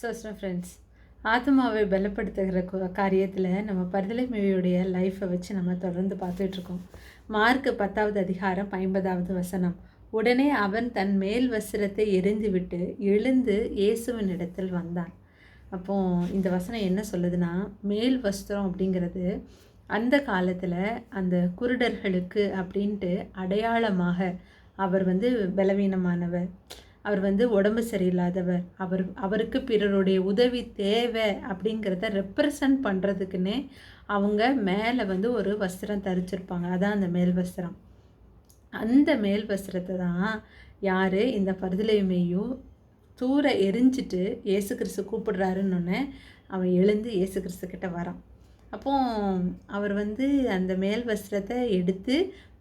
சோஸ்டம் friends ஆத்மாவை பலப்படுத்துகிற காரியத்தில் நம்ம பரிதலை மேவியுடைய லைஃப்பை வச்சு நம்ம தொடர்ந்து பார்த்துட்ருக்கோம். மார்க் பத்தாவது அதிகாரம் ஐம்பதாவது வசனம். உடனே அவன் தன் மேல் வஸ்திரத்தை எரிந்துவிட்டு எழுந்து இயேசுவின் இடத்தில் வந்தான். அப்போ இந்த வசனம் என்ன சொல்லுதுன்னா மேல் வஸ்திரம் அப்படிங்கிறது அந்த காலத்தில் அந்த குருடர்களுக்கு அப்படின்ட்டு அடையாளமாக அவர் வந்து பலவீனமானவர். அவர் வந்து உடம்பு சரியில்லாதவர். அவர் அவருக்கு பிறருடைய உதவி தேவை அப்படிங்கிறத ரெப்ரசன்ட் பண்ணுறதுக்குன்னே அவங்க மேலே வந்து ஒரு வஸ்திரம் தரிச்சிருப்பாங்க. அதான் அந்த மேல் வஸ்திரம். அந்த மேல் வஸ்திரத்தை தான் யார் இந்த பருதலைமையோ தூர எரிஞ்சிட்டு இயேசு கிறிஸ்து கூப்பிடுறாருன்னு அவன் எழுந்து இயேசு கிறிஸ்து கிட்ட வரான். அப்போ அவர் வந்து அந்த மேல் வஸ்திரத்தை எடுத்து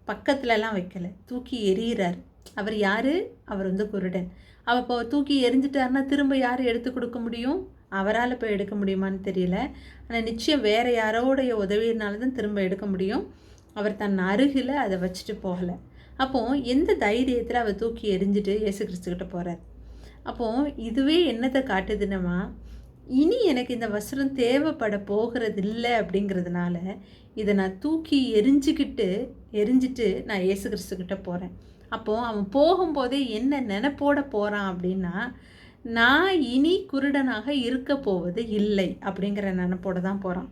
பக்கத்துலலாம் வைக்கலை. தூக்கி எறிகிறார் அவர் யார்? அவர் வந்து குருடன். அவ இப்போ தூக்கி எரிஞ்சிட்டாருன்னா திரும்ப யார் எடுத்து கொடுக்க முடியும்? அவரால் போய் எடுக்க முடியுமான்னு தெரியல. ஆனால் நிச்சயம் வேறு யாரோடைய உதவியினால தான் திரும்ப எடுக்க முடியும். அவர் தன் அருகில் அதை வச்சுட்டு போகலை. அப்போ எந்த தைரியத்தில் அவர் தூக்கி எரிஞ்சிட்டு இயேசு கிறிஸ்துக்கிட்ட போகிறார் அப்போ இதுவே என்னத்தை காட்டுதுன்னமா இனி எனக்கு இந்த வஸ்திரம் தேவைப்பட போகிறது இல்லை அப்படிங்கிறதுனால இதை நான் தூக்கி எரிஞ்சுக்கிட்டு எரிஞ்சிட்டு நான் இயேசு கிறிஸ்துக்கிட்ட போகிறேன் அப்போது அவன் போகும்போதே என்ன நினைப்போட போகிறான் அப்படின்னா நான் இனி குருடனாக இருக்க போவது இல்லை அப்படிங்கிற நினைப்போட தான் போகிறான்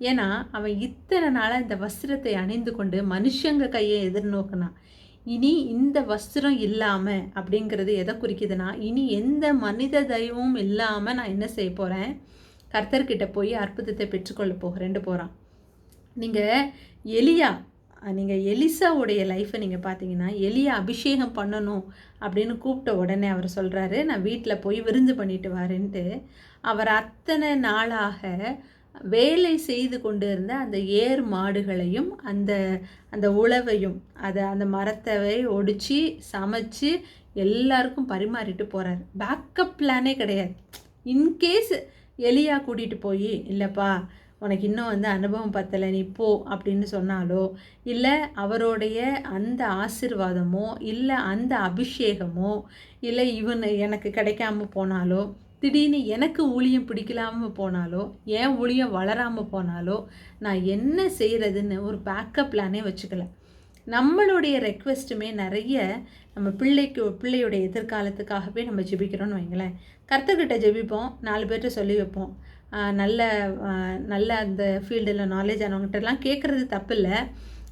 ஏன்னா அவன் இத்தனை நாளாக இந்த வஸ்திரத்தை அணிந்து கொண்டு மனுஷங்க கையை எதிர்நோக்கினான். இனி இந்த வஸ்திரம் இல்லாமல் அப்படிங்கிறது எதை குறிக்குதுன்னா இனி எந்த மனித தெய்வமும் இல்லாமல் நான் என்ன செய்ய போகிறேன் கர்த்தர்கிட்ட போய் அற்புதத்தை பெற்றுக்கொள்ள போகிறேன்ட்டு போகிறான் நீங்கள் எலியா நீங்கள் எலிசாவுடைய லைஃப்பை நீங்கள் பார்த்தீங்கன்னா எலியை அபிஷேகம் பண்ணணும் அப்படின்னு கூப்பிட்ட உடனே அவர் சொல்கிறாரு நான் வீட்டில் போய் விருந்து பண்ணிட்டு வரேன்ட்டு. அவர் அத்தனை நாளாக வேலை செய்து கொண்டு இருந்த அந்த ஏர் மாடுகளையும் அந்த அந்த உழவையும் அதை அந்த மரத்தவை ஒடிச்சு சமைச்சு எல்லாருக்கும் பரிமாறிட்டு போகிறார் பேக்கப் பிளானே கிடையாது. இன்கேஸ் எலியா கூட்டிகிட்டு போய் இல்லைப்பா உனக்கு இன்னும் வந்து அனுபவம் பத்தலை நீ போ அப்படின்னு சொன்னாலோ இல்லை அவருடைய அந்த ஆசிர்வாதமோ இல்லை அந்த அபிஷேகமோ இல்லை இவன் எனக்கு கிடைக்காம போனாலோ திடீர்னு எனக்கு ஊழியம் பிடிக்கலாமல் போனாலோ ஏன் ஊழியம் வளராமல் போனாலோ நான் என்ன செய்கிறதுன்னு ஒரு பேக்கப் பிளானே வச்சுக்கல. நம்மளுடைய ரெக்வெஸ்ட்டுமே நிறைய நம்ம பிள்ளைக்கு பிள்ளையுடைய எதிர்காலத்துக்காகவே நம்ம ஜெபிக்கிறோன்னு வைங்களேன். கர்த்தர்கிட்ட ஜெபிப்போம் நாலு பேர்கிட்ட சொல்லி வைப்போம். நல்ல நல்ல அந்த ஃபீல்டில் நாலேஜ் ஆனவங்ககிட்டலாம் கேட்குறது தப்பு இல்லை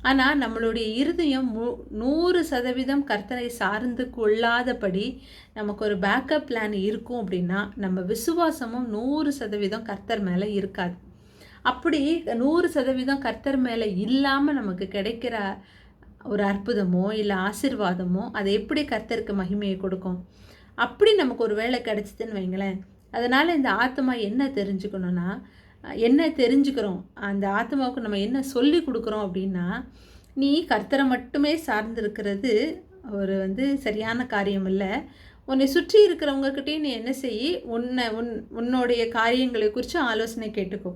ஆனால் நம்மளுடைய இருதயம் மு நூறு சதவீதம் கர்த்தரை சார்ந்து கொள்ளாதபடி நமக்கு ஒரு பேக்கப் பிளான் இருக்கும் அப்படின்னா நம்ம விசுவாசமும் நூறு சதவீதம் கர்த்தர் மேலே இருக்காது. அப்படி நூறு சதவீதம் கர்த்தர் மேலே இல்லாமல் நமக்கு கிடைக்கிற ஒரு அற்புதமோ இல்லை ஆசிர்வாதமோ அது எப்படி கர்த்தருக்கு மகிமையை கொடுக்கும்? அப்படி நமக்கு ஒரு வேலை கிடைச்சிதுன்னு வைங்களேன். அதனால் இந்த ஆத்மா என்ன தெரிஞ்சுக்கணும்னா என்ன தெரிஞ்சுக்கிறோம்? அந்த ஆத்மாவுக்கு நம்ம என்ன சொல்லி கொடுக்குறோம் அப்படின்னா நீ கர்த்தரை மட்டுமே சார்ந்திருக்கிறது ஒரு வந்து சரியான காரியம் இல்லை. உன்னை சுற்றி இருக்கிறவங்கக்கிட்டேயும் நீ என்ன செய்? உன்னை உன் உன்னுடைய காரியங்களை குறித்து ஆலோசனை கேட்டுக்கோ.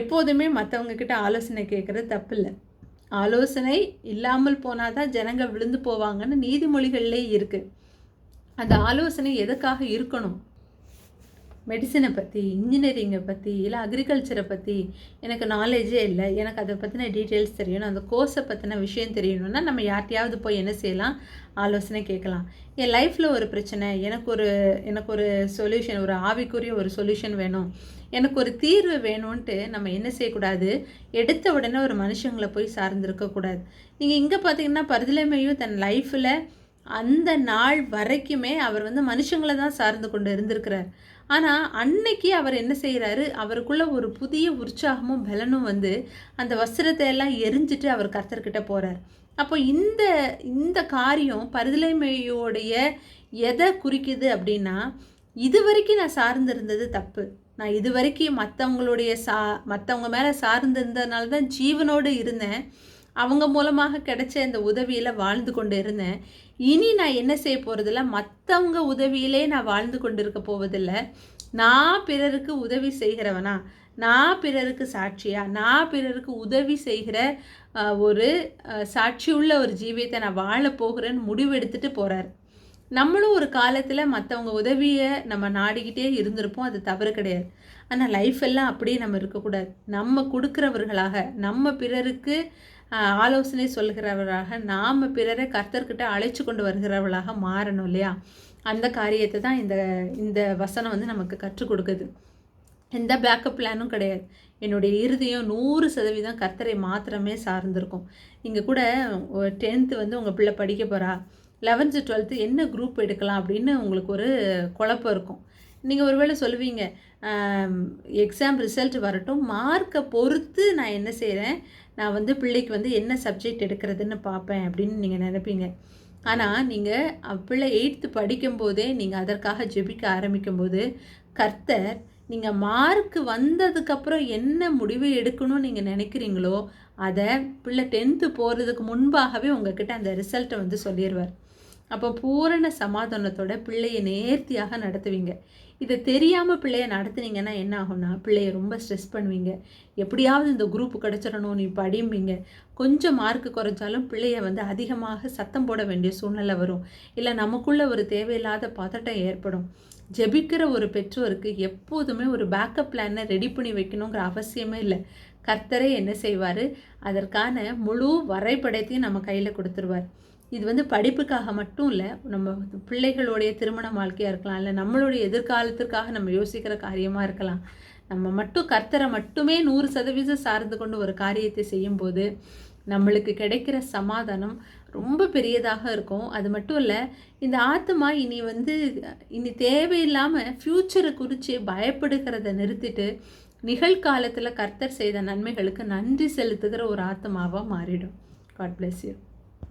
எப்போதுமே மற்றவங்கக்கிட்ட ஆலோசனை கேட்குறது தப்பில்லை. ஆலோசனை இல்லாமல் போனால் தான் ஜனங்க விழுந்து போவாங்கன்னு நீதிமொழிகள்லேயே இருக்குது அந்த ஆலோசனை எதுக்காக இருக்கணும்? மெடிசனை பற்றி இன்ஜினியரிங்கை பற்றி இல்லை அக்ரிகல்ச்சரை பற்றி எனக்கு நாலேஜே இல்லை. எனக்கு அதை பற்றின டீட்டெயில்ஸ் தெரியணும். அந்த கோர்ஸை பற்றின விஷயம் தெரியணும்னா நம்ம யார்ட்டையாவது போய் என்ன செய்யலாம்? ஆலோசனை கேட்கலாம். என் லைஃப்பில் ஒரு பிரச்சனை. எனக்கு ஒரு எனக்கு ஒரு சொல்யூஷன் ஒரு ஆவிக்குரிய ஒரு சொல்யூஷன் வேணும். எனக்கு ஒரு தீர்வு வேணும்ன்ட்டு நம்ம என்ன செய்யக்கூடாது? எடுத்த உடனே ஒரு மனுஷங்களை போய் சார்ந்திருக்கக்கூடாது. நீங்கள் இங்கே பார்த்தீங்கன்னா பருதிலைமையும் தன் லைஃப்பில் அந்த நாள் வரைக்குமே அவர் வந்து மனுஷங்களை தான் சார்ந்து கொண்டு இருந்திருக்கிறார். ஆனால் அன்னைக்கு அவர் என்ன செய்கிறாரு அவருக்குள்ள ஒரு புதிய உற்சாகமும் பலனும் வந்து அந்த வஸ்திரத்தை எல்லாம் எரிஞ்சிட்டு அவர் கர்த்தர்கிட்ட போகிறார் அப்போ இந்த இந்த காரியம் பரிதலைமையோடைய எதை குறிக்குது அப்படின்னா இது வரைக்கும் நான் சார்ந்திருந்தது தப்பு. நான் இது வரைக்கும் மற்றவங்களுடைய சா மற்றவங்க மேலே சார்ந்திருந்ததுனால தான் ஜீவனோடு இருந்தேன். அவங்க மூலமாக கிடைச்ச இந்த உதவியில் வாழ்ந்து கொண்டு இருந்தேன் இனி நான் என்ன செய்ய போகிறதில்ல மற்றவங்க உதவியிலே நான் வாழ்ந்து கொண்டு இருக்க போவதில்ல. நான் பிறருக்கு உதவி செய்கிறவனா? நான் பிறருக்கு சாட்சியா? நான் பிறருக்கு உதவி செய்கிற ஒரு சாட்சி சாட்சியுள்ள ஒரு ஜீவியத்தை நான் வாழ போகிறேன்னு முடிவெடுத்துட்டு போகிறார் நம்மளும் ஒரு காலத்தில் மற்றவங்க உதவியை நம்ம நாடிக்கிட்டே இருந்திருப்போம். அது தவறு கிடையாது. ஆனால் லைஃப் எல்லாம் அப்படியே நம்ம இருக்கக்கூடாது. நம்ம கொடுக்குறவர்களாக நம்ம பிறருக்கு ஆலோசனை சொல்கிறவராக நாம் பிறரை கர்த்தர்கிட்ட அழைச்சி கொண்டு வருகிறவர்களாக மாறணும் இல்லையா? அந்த காரியத்தை தான் இந்த இந்த வசனம் வந்து நமக்கு கற்றுக் கொடுக்குது. எந்த பேக்கப் பிளானும் கிடையாது. என்னுடைய இறுதியும் நூறு சதவீதம் கர்த்தரை மாத்திரமே சார்ந்திருக்கும். இங்கே கூட டென்த்து வந்து உங்கள் பிள்ளை படிக்க போகிறா லெவன்த்து டுவெல்த்து என்ன குரூப் எடுக்கலாம் அப்படின்னு உங்களுக்கு ஒரு குழப்பம் இருக்கும். நீங்கள் ஒருவேளை சொல்லுவீங்க எக்ஸாம் ரிசல்ட் வரட்டும் மார்க்கை பொறுத்து நான் என்ன செய்கிறேன் நான் வந்து பிள்ளைக்கு வந்து என்ன சப்ஜெக்ட் எடுக்கிறதுன்னு பார்ப்பேன் அப்படின்னு நீங்கள் நினைப்பீங்க. ஆனால் நீங்கள் பிள்ளை எயித்து படிக்கும்போதே நீங்கள் அதற்காக ஜெபிக்க ஆரம்பிக்கும்போது கர்த்தர் நீங்கள் மார்க் வந்ததுக்கப்புறம் என்ன முடிவு எடுக்கணும்னு நீங்கள் நினைக்கிறீங்களோ அதை பிள்ளை டென்த்து போகிறதுக்கு முன்பாகவே உங்ககிட்ட அந்த ரிசல்ட்டை வந்து சொல்லிடுவார் அப்போ பூரண சமாதானத்தோட பிள்ளையை நேர்த்தியாக நடத்துவீங்க. இதை தெரியாமல் பிள்ளைய நடத்துனீங்கன்னா என்ன ஆகும்னா பிள்ளைய ரொம்ப ஸ்ட்ரெஸ் பண்ணுவீங்க. எப்படியாவது இந்த குரூப் கிடச்சிடணும் நீ படிம்பீங்க கொஞ்சம் மார்க் குறைஞ்சாலும் பிள்ளைய வந்து அதிகமாக சத்தம் போட வேண்டிய சூழ்நிலை வரும். இல்லை நமக்குள்ளே ஒரு தேவையில்லாத பதட்டம் ஏற்படும். ஜெபிக்கிற ஒரு பெற்றோருக்கு எப்போதுமே ஒரு பேக்கப் பிளானை ரெடி பண்ணி வைக்கணுங்கிற அவசியமே இல்லை. கர்த்தரே என்ன செய்வார்? அதற்கான முழு வரைபடத்தையும் நம்ம கையில் கொடுத்துருவார். இது வந்து படிப்புக்காக மட்டும் இல்லை நம்ம பிள்ளைகளுடைய திருமண வாழ்க்கையாக இருக்கலாம் இல்லை நம்மளுடைய எதிர்காலத்திற்காக நம்ம யோசிக்கிற காரியமாக இருக்கலாம். நம்ம மட்டும் கர்த்தரை மட்டுமே நூறு சதவீதம் சார்ந்து கொண்டு ஒரு காரியத்தை செய்யும்போது நம்மளுக்கு கிடைக்கிற சமாதானம் ரொம்ப பெரியதாக இருக்கும். அது மட்டும் இல்லை இந்த ஆத்மா இனி வந்து இனி தேவையில்லாமல் ஃப்யூச்சரை குறித்து பயப்படுகிறத நிறுத்திட்டு நிகழ்காலத்தில் கர்த்தர் செய்த நன்மைகளுக்கு நன்றி செலுத்துகிற ஒரு ஆத்மாவாக மாறிடும். God bless you